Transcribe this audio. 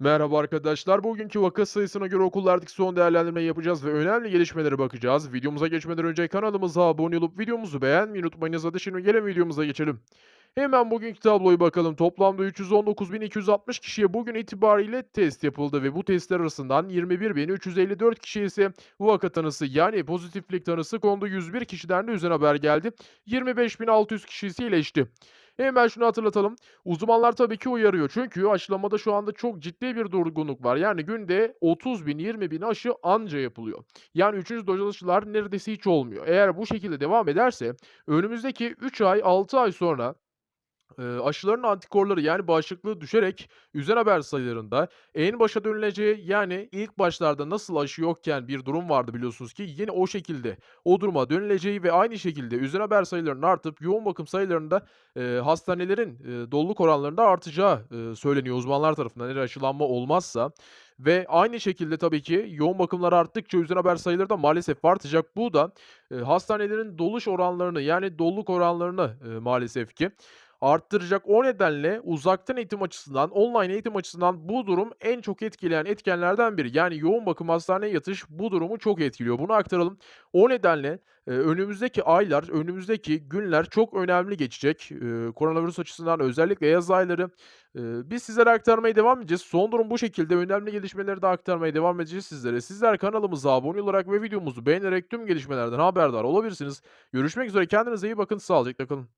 Merhaba arkadaşlar. Bugünkü vaka sayısına göre okullardaki son değerlendirmeyi yapacağız ve önemli gelişmelere bakacağız. Videomuza geçmeden önce kanalımıza abone olup videomuzu beğenmeyi unutmayınız. Hadi şimdi gelin videomuza geçelim. Hemen bugünkü tabloyu bakalım. Toplamda 319.260 kişiye bugün itibariyle test yapıldı ve bu testler arasından 21.354 kişi ise vaka tanısı yani pozitiflik tanısı kondu. 101 kişiden de üzerine haber geldi. 25.600 kişi ise iyileşti. Hemen şunu hatırlatalım. Uzmanlar tabii ki uyarıyor. Çünkü aşılamada şu anda çok ciddi bir durgunluk var. Yani günde 30 bin, 20 bin aşı anca yapılıyor. Yani 3. doz aşılar neredeyse hiç olmuyor. Eğer bu şekilde devam ederse önümüzdeki 3 ay, 6 ay sonra Eee, aşıların antikorları yani bağışıklığı düşerek üzen haber sayılarında en başa dönüleceği yani ilk başlarda nasıl aşı yokken bir durum vardı biliyorsunuz ki yine o şekilde o duruma dönüleceği ve aynı şekilde üzen haber sayılarının artıp yoğun bakım sayılarında eee, hastanelerin eee, doluluk oranlarında artacağı eee, söyleniyor uzmanlar tarafından eğer aşılanma olmazsa. Ve aynı şekilde tabii ki yoğun bakımlar arttıkça üzen haber sayıları da maalesef artacak. Bu da eee, hastanelerin doluş oranlarını yani doluluk oranlarını eee, maalesef ki arttıracak. O nedenle uzaktan eğitim açısından, online eğitim açısından bu durum en çok etkileyen etkenlerden biri. Yani yoğun bakım hastaneye yatış bu durumu çok etkiliyor. Bunu aktaralım. O nedenle e, önümüzdeki aylar, önümüzdeki günler çok önemli geçecek. E, koronavirüs açısından özellikle yaz ayları. E, biz sizlere aktarmaya devam edeceğiz. Son durum bu şekilde. Önemli gelişmeleri de aktarmaya devam edeceğiz sizlere. Sizler kanalımıza abone olarak ve videomuzu beğenerek tüm gelişmelerden haberdar olabilirsiniz. Görüşmek üzere. Kendinize iyi bakın. Sağlıcakla kalın.